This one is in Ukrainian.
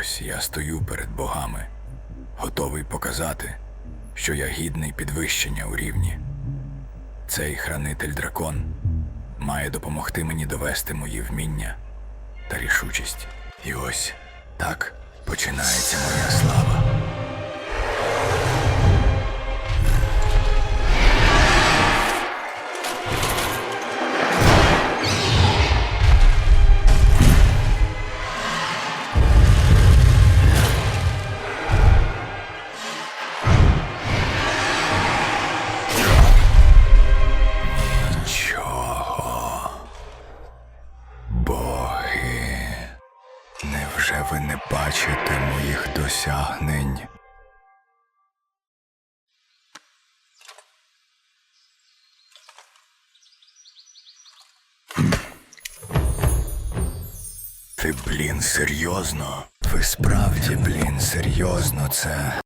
ось я стою перед богами, готовий показати, що я гідний підвищення у рівні. Цей хранитель дракон має допомогти мені довести мої вміння та рішучість. І ось так починається моя Невже ви не бачите моїх досягнень? Ти, блін, серйозно? Ви справді, блін, серйозно це.